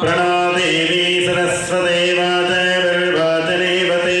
ప్రణాదేవి సరస్వదేవాత దేవతే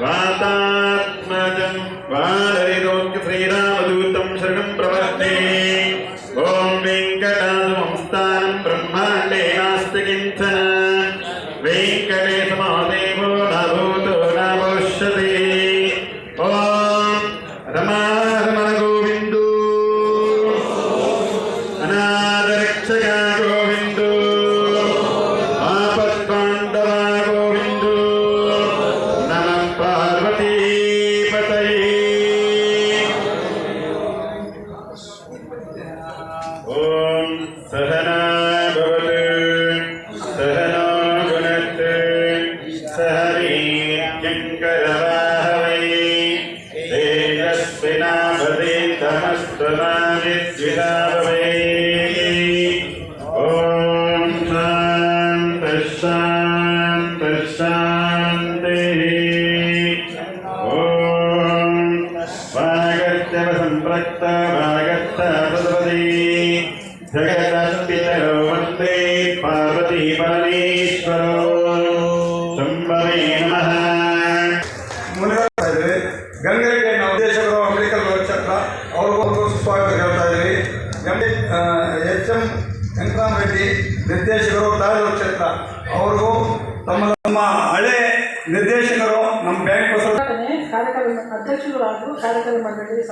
వాతాత్మజం వాదరిదోక్య శ్రీరామదూతం శరణం ప్రవర్తే ఓం వెంకటాదుంస్థానం బ్రహ్మాండే నాస్తి కించన వెంకటేశ మహాదేవో నభూతో నభవిష్యతి ఓం రమా यस्मिना भवेत् तमस्तदा विद्विदा भवेत् ॐ शान्तिः शान्तिः शान्तिः ॐ वागत्यव सम्प्रक्त वागत्तपदपदी जगदस्तितरो वन्दे पार्वती परमेश्वरो ಸ್ವಾಗತ ಹೇಳ್ತಾ ಇದ್ದೀವಿ. M H. ಎಂ. ವೆಂಕಟರೆಡ್ಡಿ ನಿರ್ದೇಶಕರು ತಾಯಿ ಕ್ಷೇತ್ರ. ಅವರು ತಮ್ಮ ನಮ್ಮ ಹಳೆ ನಿರ್ದೇಶಕರು ನಮ್ಮ ಬ್ಯಾಂಕ್ ಕಾರ್ಯಕ್ರಮ ಅಧ್ಯಕ್ಷರಾದರು ಕಾರ್ಯಕ್ರಮ ಮಂಡಳಿ